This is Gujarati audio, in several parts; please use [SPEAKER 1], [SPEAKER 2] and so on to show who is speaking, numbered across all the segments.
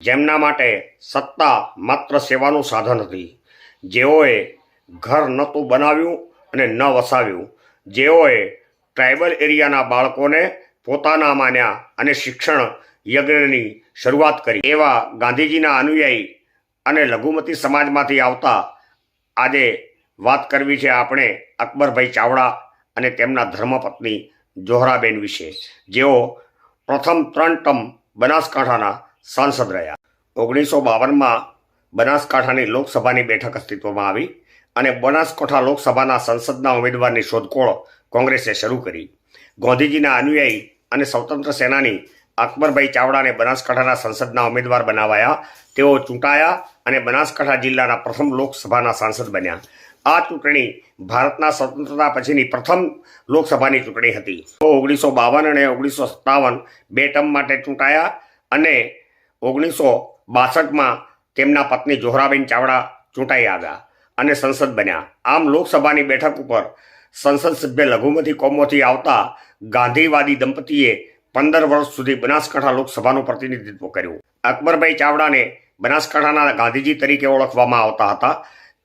[SPEAKER 1] જેમના માટે સત્તા માત્ર સેવાનું સાધન હતી. જેઓએ ઘર નહોતું બનાવ્યું અને ન વસાવ્યું. જેઓએ ટ્રાઇબલ એરિયાના બાળકોને પોતાના માન્યા અને શિક્ષણ યજ્ઞની શરૂઆત કરી. એવા ગાંધીજીના અનુયાયી અને લઘુમતી સમાજમાંથી આવતા આજે વાત કરવી છે આપણે અકબરભાઈ ચાવડા અને તેમના ધર્મપત્ની જોહરાબેન વિશે. જેઓ પ્રથમ ત્રણ ટર્મ બનાસકાંઠાના સાંસદ રહ્યા. ઓગણીસો બાવનમાં બનાસકાંઠાની લોકસભાની બેઠક અસ્તિત્વમાં આવી અને બનાસકાંઠા લોકસભાના સંસદના ઉમેદવારની શોધખોળ કોંગ્રેસે શરૂ કરી. ગાંધીજીના અનુયાયી અને સ્વતંત્ર સેનાની અકબરભાઈ ચાવડાને બનાસકાંઠાના સંસદના ઉમેદવાર બનાવાયા. તેઓ ચૂંટાયા અને બનાસકાંઠા જિલ્લાના પ્રથમ લોકસભાના સાંસદ બન્યા. આ ચૂંટણી ભારતના સ્વતંત્રતા પછીની પ્રથમ લોકસભાની ચૂંટણી હતી. ઓગણીસો બાવન અને ઓગણીસો સત્તાવન બે ટર્મ માટે ચૂંટાયા અને ઓગણીસો બાસઠમાં તેમના પત્ની જોહરાબેન ચાવડા ચૂંટાઈ આવ્યા અને સંસદ બન્યા. આમ લોકસભાની બેઠક ઉપર સંસદ સભ્ય લઘુમતી કોમોથી આવતા ગાંધીવાદી દંપતીએ પંદર વર્ષ સુધી બનાસકાંઠા લોકસભાનું પ્રતિનિધિત્વ કર્યું. અકબરભાઈ ચાવડાને બનાસકાંઠાના ગાંધીજી તરીકે ઓળખવામાં આવતા હતા.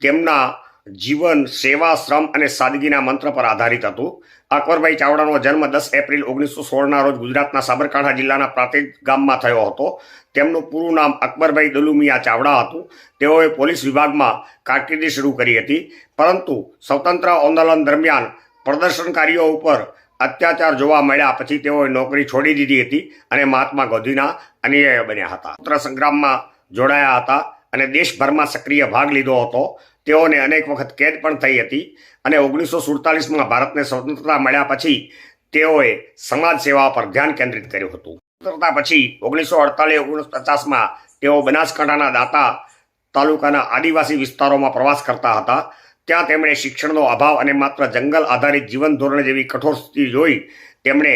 [SPEAKER 1] તેમના જીવન, સેવા, શ્રમ અને સાદગીના મંત્ર પર આધારિત હતું. અકબરભાઈ ચાવડાનો જન્મ દસ એપ્રિલ ઓગણીસો સોળના રોજ ગુજરાતના સાબરકાંઠા જિલ્લાના પ્રાંતિજ ગામમાં થયો હતો. તેમનું પૂરું નામ અકબરભાઈ દલુમિયા ચાવડા હતું. તેઓએ પોલીસ વિભાગમાં કારકિર્દી શરૂ કરી હતી. પરંતુ સ્વતંત્ર આંદોલન દરમિયાન પ્રદર્શનકારીઓ ઉપર અત્યાચાર જોવા મળ્યા પછી તેઓએ નોકરી છોડી દીધી હતી અને મહાત્મા ગાંધીના અનુયાયી બન્યા હતા. સ્વતંત્ર સંગ્રામમાં જોડાયા હતા અને દેશભરમાં સક્રિય ભાગ લીધો હતો. તેઓને અનેક વખત કેદ પણ થઈ હતી અને ઓગણીસો સુડતાલીસમાં ભારતને સ્વતંત્રતા મળ્યા પછી તેઓએ સમાજ સેવા પર ધ્યાન કેન્દ્રિત કર્યું હતું. સ્વતંત્રતા પછી ઓગણીસો અડતાલીસ, ઓગણીસો પચાસમાં તેઓ બનાસકાંઠાના દાતા તાલુકાના આદિવાસી વિસ્તારોમાં પ્રવાસ કરતા હતા. ત્યાં તેમણે શિક્ષણનો અભાવ અને માત્ર જંગલ આધારિત જીવન ધોરણ જેવી કઠોર સ્થિતિ જોઈ તેમણે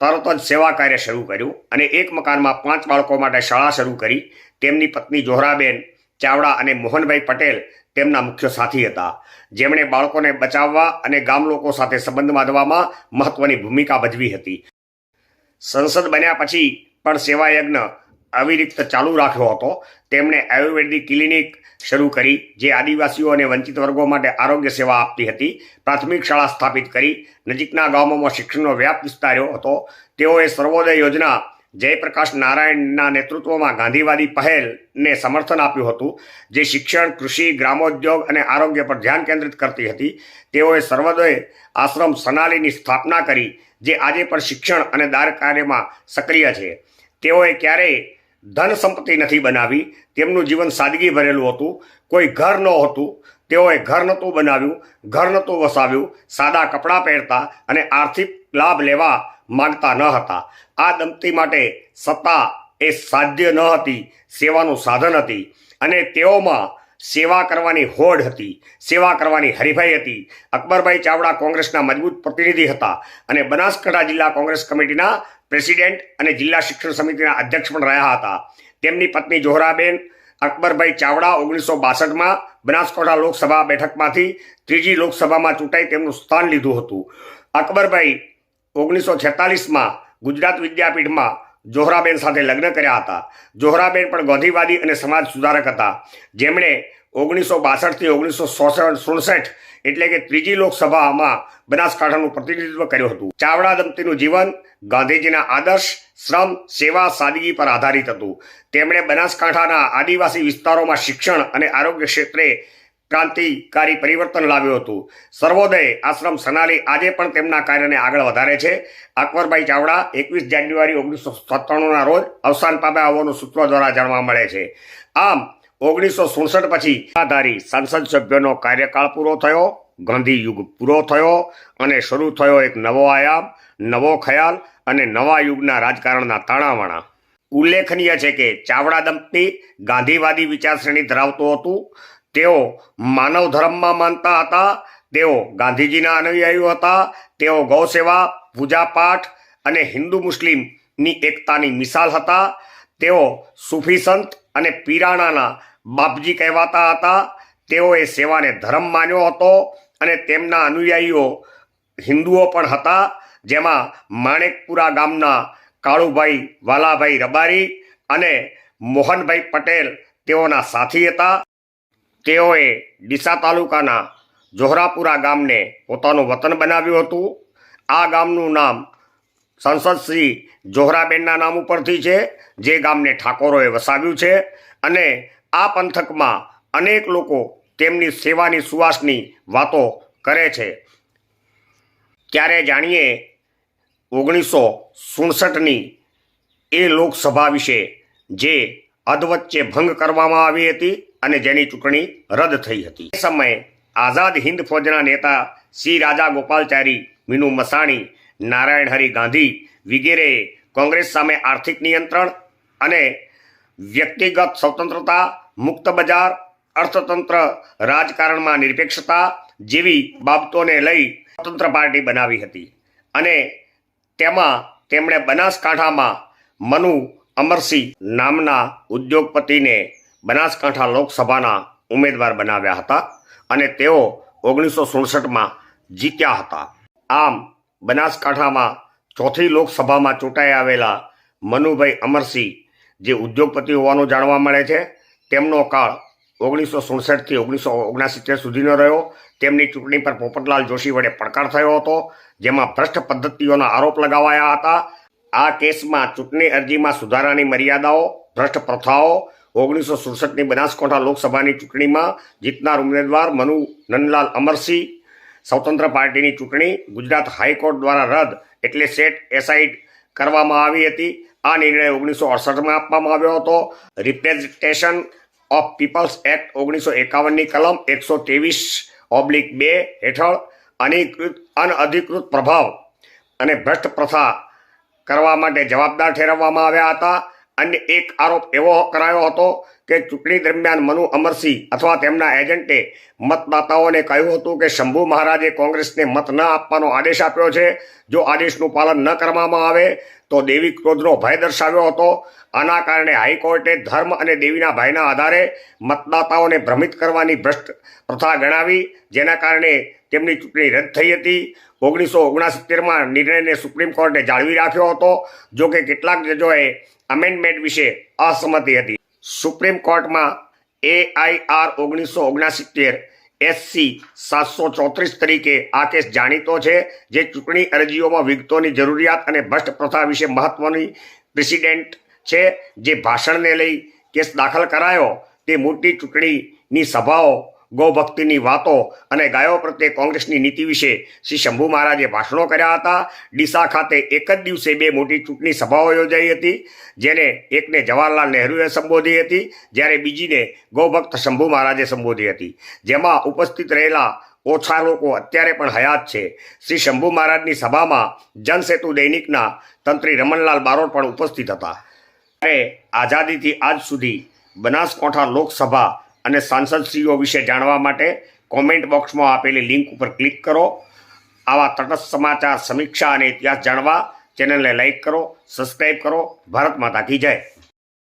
[SPEAKER 1] તરત જ સેવા કાર્ય શરૂ કર્યું અને એક મકાનમાં પાંચ બાળકો માટે શાળા શરૂ કરી. તેમની પત્ની જોહરાબેન, ચાવડા અને મોહનભાઈ પટેલ તેમના મુખ્ય સાથી હતા. જેમણે બાળકોને બચાવવા અને ગામ લોકો સાથે સંબંધ બાંધવામાં મહત્વની ભૂમિકા ભજવી હતી. સંસદ બન્યા પછી પણ સેવા યજ્ઞ અવિરત ચાલુ રાખ્યો હતો. તેમણે આયુર્વેદિક ક્લિનિક શરૂ કરી, જે આદિવાસીઓ અને વંચિત વર્ગો માટે આરોગ્ય સેવા આપતી હતી. પ્રાથમિક શાળા સ્થાપિત કરી, નજીકના ગામોમાં શિક્ષણનો વ્યાપ વિસ્તાર્યો હતો. તેઓએ સર્વોદય યોજના જયપ્રકાશ નારાયણના નેતૃત્વમાં ગાંધીવાદી પહેલને સમર્થન આપ્યું હતું, જે શિક્ષણ, કૃષિ, ગ્રામોદ્યોગ અને આરોગ્ય પર ધ્યાન કેન્દ્રિત કરતી હતી. તેઓએ સર્વોદય આશ્રમ સનાલીની સ્થાપના કરી, જે આજે પણ શિક્ષણ અને દાર કાર્યમાં સક્રિય છે. તેઓએ ક્યારેય ધન સંપત્તિ નથી બનાવી, તેમનું જીવન સાદગી ભરેલું હતું. કોઈ ઘર ન હતું, તેઓએ ઘર નહોતું બનાવ્યું, ઘર નહોતું વસાવ્યું, સાદા કપડાં પહેરતા અને આર્થિક લાભ લેવા માંગતા ન હતા. આ દંપતી માટે સત્તા એ સાધ્ય ન હતી, સેવાનું સાધન હતી અને તેઓમાં સેવા કરવાની હોડ હતી, સેવા કરવાની હરીફાઈ હતી. અકબરભાઈ ચાવડા કોંગ્રેસના મજબૂત પ્રતિનિધિ હતા અને બનાસકાંઠા જિલ્લા કોંગ્રેસ કમિટીના પ્રેસિડેન્ટ અને જિલ્લા શિક્ષણ સમિતિના અધ્યક્ષ પણ રહ્યા હતા. તેમની પત્ની જોહરાબેન, અકબરભાઈ ચાવડા ઓગણીસો બાસઠમાં બનાસકાંઠા લોકસભા બેઠકમાંથી ત્રીજી લોકસભામાં ચૂંટાઈ તેમનું સ્થાન લીધું હતું. અકબરભાઈ ઓગણીસો છેતાલીસમાં ગુજરાત વિદ્યાપીઠમાં જોહરાબેન સાથે લગ્ન કર્યા હતા. જોહરાબેન પણ ગાંધીવાદી અને સમાજ સુધારક હતા. જેમણે ઓગણીસો બાસઠથી ઓગણીસો સુડસઠ એટલે કે ત્રીજી લોકસભામાં બનાસકાંઠાનું પ્રતિનિધિત્વ કર્યું હતું. ચાવડા દંપતીનું જીવન, ગાંધીજીના આદર્શ, શ્રમ, સેવા, સાદગી પર આધારિત હતું. તેમણે બનાસકાંઠાના આદિવાસી વિસ્તારોમાં શિક્ષણ અને આરોગ્ય ક્ષેત્રે ક્રાંતિકારી પરિવર્તન લાવ્યું હતું. સર્વોદય આશ્રમ સનાલી આજે પણ તેમના કાર્યને આગળ વધારે છે. અકબરભાઈ ચાવડા એકવીસ જાન્યુઆરી ઓગણીસો સત્તાણુંના રોજ અવસાન પામ્યા હોવાનું સૂત્રો દ્વારા જાણવા મળે છે. આમ, ઓગણીસો સુડસઠ પછી આધારી સંસદ સભ્યનો કાર્યકાળ પૂરો થયો, ગાંધી યુગ પૂરો થયો અને શરૂ થયો એક નવો આયામ, નવો ખ્યાલ અને નવા યુગના રાજકારણના તાણાવાણા. ઉલ્લેખનીય છે કે ચાવડા દંપતી ગાંધીવાદી વિચારશ્રેણી ધરાવતું હતું. તેઓ માનવ ધર્મમાં માનતા હતા, તેઓ ગાંધીજીના અનુયાયીઓ હતા, તેઓ ગૌસેવા, પૂજાપાઠ અને હિન્દુ મુસ્લિમની એકતાની મિસાલ હતા. તેઓ સૂફી સંત અને પીરાણાના બાપજી કહેવાતા હતા. તેઓએ સેવાને ધર્મ માન્યો હતો અને તેમના અનુયાયીઓ હિન્દુઓ પણ હતા, જેમાં માણેકપુરા ગામના કાળુભાઈ વાલાભાઈ રબારી અને મોહનભાઈ પટેલ તેઓના સાથી હતા. તેઓએ ડીસા તાલુકાના જોહરાપુરા ગામને પોતાનું વતન બનાવ્યું હતું. આ ગામનું નામ સંસદ શ્રી જોહરાબેનના નામ ઉપરથી છે, જે ગામને ઠાકોરોએ વસાવ્યું છે અને આ પંથકમાં અનેક લોકો તેમની સેવાની સુવાસની વાતો કરે છે. ત્યારે જાણીએ ઓગણીસો સુડસઠની એ લોકસભા વિશે, જે અધવચ્ચે ભંગ કરવામાં આવી હતી. અને જેની ચૂંટણી રદ થઈ હતી. એ સમયે આઝાદ હિન્દ ફૌજના નેતા શ્રી રાજા ગોપાલચારી, મીનુ મસાણી, નારાયણ હરિ ગાંધી વગેરેએ કોંગ્રેસ સામે આર્થિક નિયંત્રણ અને વ્યક્તિગત સ્વતંત્રતા, મુક્ત બજાર, અર્થતંત્ર, રાજકારણમાં નિરપેક્ષતા જેવી બાબતોને લઈ સ્વતંત્ર પાર્ટી બનાવી હતી. અને તેમાં તેમણે બનાસકાંઠામાં મનુ અમરસિંહ નામના ઉદ્યોગપતિને બનાસકાંઠા લોકસભાના ઉમેદવાર બનાવ્યા હતા અને તેઓ ઓગણીસો સુડસઠમાં જીત્યા હતા. આમ, બનાસકાંઠામાં ચોથી લોકસભામાં ચૂંટાઈ આવેલા મનુભાઈ અમરસિંહ, જે ઉદ્યોગપતિ હોવાનું જાણવા મળે છે, તેમનો કાળ ઓગણીસો સુડસઠથી ઓગણીસો ઓગણસિત્તેર સુધીનો રહ્યો. તેમની ચૂંટણી પર પોપટલાલ જોશી વડે પડકાર થયો હતો, જેમાં ભ્રષ્ટ પદ્ધતિઓના આરોપ લગાવાયા હતા. આ કેસમાં ચૂંટણી અરજીમાં સુધારાની મર્યાદાઓ, ભ્રષ્ટ પ્રથાઓ ઓગણીસો સુડસઠની બનાસકાંઠા લોકસભાની ચૂંટણીમાં જીતનાર ઉમેદવાર મનુ નંદલાલ અમરસિંહ, સ્વતંત્ર પાર્ટીની ચૂંટણી ગુજરાત હાઈકોર્ટ દ્વારા રદ એટલે સેટ એસાઇડ કરવામાં આવી હતી. આ નિર્ણય ઓગણીસો અડસઠમાં આપવામાં આવ્યો હતો. રિપ્રેઝન્ટેશન ઓફ પીપલ્સ એક્ટ ઓગણીસો એકાવનની કલમ એકસો ત્રેવીસ ઓબ્લિક બે હેઠળ અનિકૃત અનઅધિકૃત પ્રભાવ અને ભ્રષ્ટ પ્રથા કરવા માટે જવાબદાર ઠેરવવામાં આવ્યા હતા. અને એક આરોપ એવો કરાયો હતો કે ચૂંટણી દરમિયાન મનુ અમરસિંહ અથવા તેમના એજન્ટે મતદાતાઓને કહ્યું હતું કે શંભુ મહારાજે કોંગ્રેસને મત ન આપવાનો આદેશ આપ્યો છે. જો આદેશનું પાલન ન કરવામાં આવે તો દેવી ક્રોધનો ભય દર્શાવ્યો હતો. આના કારણે હાઈકોર્ટે ધર્મ અને દેવીના ભયના આધારે મતદાતાઓને ભ્રમિત કરવાની ભ્રષ્ટ પ્રથા ગણાવી, જેના કારણે તેમની ચૂંટણી રદ થઈ હતી. ઓગણીસો ઓગણસિત્તેરમાં નિર્ણયને સુપ્રીમ કોર્ટે જાળવી રાખ્યો હતો. જોકે કેટલાક જજોએ અમેન્ડમેન્ટ વિશે અસહમતિ હતી. સુપ્રીમ કોર્ટમાં એઆઈઆર ઓગણીસો ઓગણસિત્તેર એસસી સાતસો ચોત્રીસ તરીકે આ કેસ જાણીતો છે, જે ચૂંટણી અરજીઓમાં વિગતોની જરૂરિયાત અને ભ્રષ્ટ પ્રથા વિશે મહત્વની પ્રેસિડેન્ટ છે, જે ભાષણને લઈ કેસ દાખલ કરાયો. તે મોટી ચૂંટણીની સભાઓ ગૌભક્તિની વાતો અને ગાયો પ્રત્યે કોંગ્રેસની નીતિ વિશે શ્રી શંભુ મહારાજે ભાષણો કર્યા હતા. ડીસા ખાતે એક જ દિવસે બે મોટી ચૂંટણી સભાઓ યોજાઈ હતી, જેને એકને જવાહરલાલ નહેરુએ સંબોધી હતી, જ્યારે બીજીને ગૌભક્ત શંભુ મહારાજે સંબોધી હતી. જેમાં ઉપસ્થિત રહેલા ઓછા લોકો અત્યારે પણ હયાત છે. શ્રી શંભુ મહારાજની સભામાં જનસેતુ દૈનિકના તંત્રી રમણલાલ બારોટ પણ ઉપસ્થિત હતા. ત્યારે આઝાદીથી આજ સુધી બનાસકાંઠા લોકસભા અને સાંસદશ્રીઓ વિશે જાણવા માટે કોમેન્ટ બોક્સમાં આપેલી લિંક ઉપર ક્લિક કરો. આવા તટસ્થ સમાચાર, સમીક્ષા અને ઇતિહાસ જાણવા ચેનલને લાઇક કરો સબસ્ક્રાઈબ કરો. ભારત માતા કી જય.